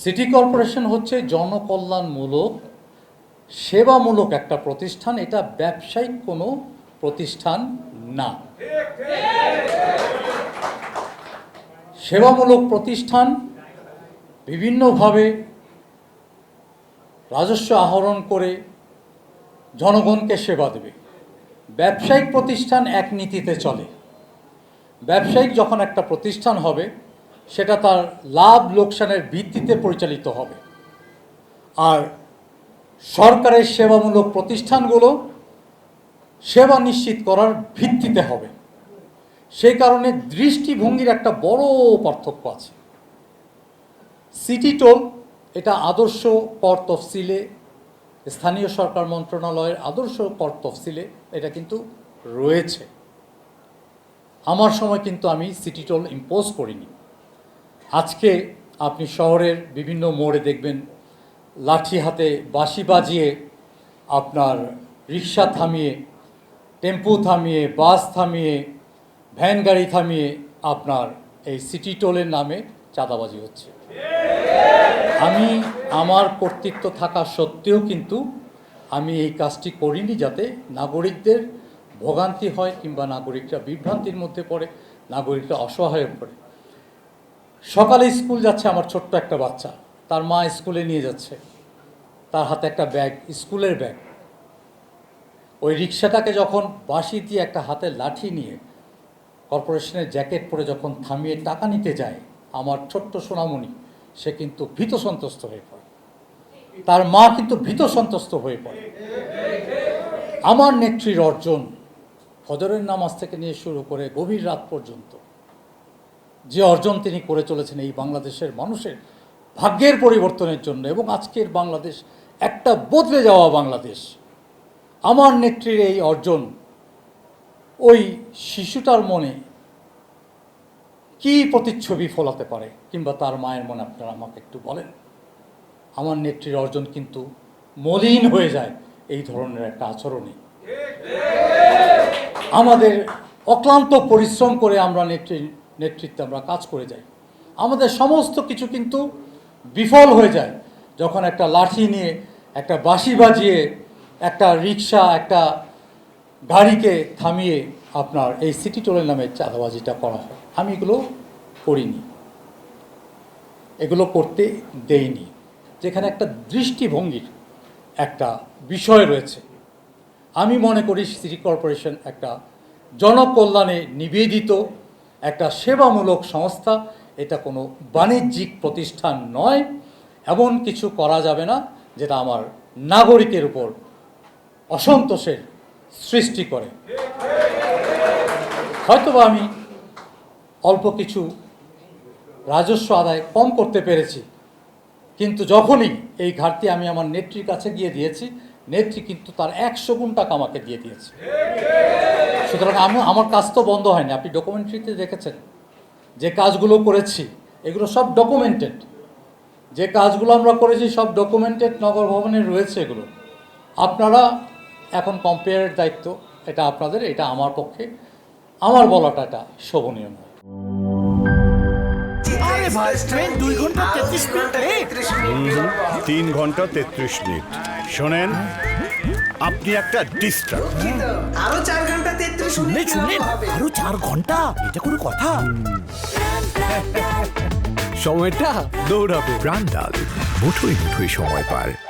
City corporation হচ্ছে জনকল্যাণমূলক, সেবামূলক একটা প্রতিষ্ঠান। এটা ব্যবসায়িক কোনো প্রতিষ্ঠান না। সেবামূলক প্রতিষ্ঠান বিভিন্নভাবে রাজস্ব আহরণ করে জনগণকে সেবা দেবে। ব্যবসায়িক প্রতিষ্ঠান এক নীতিতে চলে। ব্যবসায়িক যখন একটা প্রতিষ্ঠান হবে সেটা তার লাভ লোকসানের ভিত্তিতে পরিচালিত হবে। আর সরকারের সেবামূলক প্রতিষ্ঠানগুলো সেবা নিশ্চিত করার ভিত্তিতে হবে। সেই কারণে দৃষ্টিভঙ্গির একটা বড় পার্থক্য আছে। সিটি টোল এটা আদর্শ কর তফসিলে, স্থানীয় সরকার মন্ত্রণালয়ের আদর্শ কর তফসিলে এটা কিন্তু রয়েছে। আমার সময় কিন্তু আমি সিটি টোল ইম্পোজ করিনি। আজকে আপনি শহরের বিভিন্ন মোড়ে দেখবেন লাঠি হাতে বাঁশি বাজিয়ে আপনার রিক্সা থামিয়ে, টেম্পু থামিয়ে, বাস থামিয়ে, ভ্যান গাড়ি থামিয়ে আপনার এই সিটি টোলের নামে চাঁদাবাজি হচ্ছে। আমি, আমার কর্তৃত্ব থাকা সত্ত্বেও কিন্তু আমি এই কাজটি করিনি যাতে নাগরিকদের ভোগান্তি হয় কিংবা নাগরিকরা বিভ্রান্তির মধ্যে পড়ে, নাগরিকরা অসহায় পড়ে। সকালে স্কুল যাচ্ছে আমার ছোট্ট একটা বাচ্চা। তার মা স্কুলে নিয়ে যাচ্ছে। তার হাতে একটা ব্যাগ, স্কুলের ব্যাগ। ওই রিক্সাটাকে যখন বাঁশি দিয়ে একটা হাতে লাঠি নিয়ে কর্পোরেশনের জ্যাকেট পরে যখন থামিয়ে টাকা নিতে যায়, আমার ছোট্ট সোনামণি, সে কিন্তু ভীত সন্ত্রস্ত হয়ে পড়ে। তার মা কিন্তু ভীত সন্ত্রস্ত হয়ে পড়ে। আমার নেত্রীর অর্জন ফজরের নামাজ থেকে নিয়ে শুরু করে গভীর রাত পর্যন্ত যে অর্জন তিনি করে চলেছেন এই বাংলাদেশের মানুষের ভাগ্যের পরিবর্তনের জন্য এবং আজকের বাংলাদেশ একটা বদলে যাওয়া বাংলাদেশ। আমার নেত্রীর এই অর্জন, ওই শিশুটার মনে কি প্রতিচ্ছবি ফলাতে পারে কিংবা তার মায়ের মনে আপনারা আমাকে একটু বলেন? আমার নেত্রীর অর্জন কিন্তু মলিন হয়ে যায় এই ধরনের একটা আচরণে। আমাদের অক্লান্ত পরিশ্রম করে আমরা নেত্রী নেতৃত্বে আমরা কাজ করে যাই। আমাদের সমস্ত কিছু কিন্তু বিফল হয়ে যায় যখন একটা লাঠি নিয়ে একটা বাঁশি বাজিয়ে একটা রিক্সা একটা গাড়িকে থামিয়ে আপনার এই সিটি টোলের নামে চাঁদাবাজিটা করা হয়। আমি এগুলো করিনি। এগুলো করতে দেইনি। যেখানে একটা দৃষ্টিভঙ্গির একটা বিষয় রয়েছে। আমি মনে করি সিটি কর্পোরেশন একটা জনকল্যাণে নিবেদিত একটা সেবামূলক সংস্থা, এটা কোনো বাণিজ্যিক প্রতিষ্ঠান নয়, এমন কিছু করা যাবে না যেটা আমার নাগরিকের উপর অসন্তোষের সৃষ্টি করে। হয়তোবা আমি অল্প কিছু রাজস্ব আদায় কম করতে পেরেছি, কিন্তু যখনই এই ঘাটতি আমি আমার নেত্রীর কাছে গিয়ে দিয়েছি, নেত্রী কিন্তু তার একশো গুণ টাকা আমাকে দিয়ে দিয়েছে। সুতরাং আমি আমার কাজ তো বন্ধ হয়নি। আপনি ডকুমেন্টারিতে দেখেছেন। যে কাজগুলো করেছি এগুলো সব ডকুমেন্টেড যে কাজগুলো আমরা করেছি সব ডকুমেন্টেড নগর ভবনে রয়েছে এগুলো। আপনারা এখন কম্পেয়ারের দায়িত্ব। এটা আপনাদের এটা আমার পক্ষে। আমার বলাটা এটা শোভনীয় নয়। তিন ঘণ্টা তেত্রিশ মিনিট। শোনেন আপনি একটা ডিস্টার্ব আরও চার ঘণ্টা শুনলে শুনলেন আরও চার ঘণ্টা এটা কোনো কথা? সময়টা দৌড়াবে। প্রাণ ডাল মুঠোয় মুঠোই সময় পার।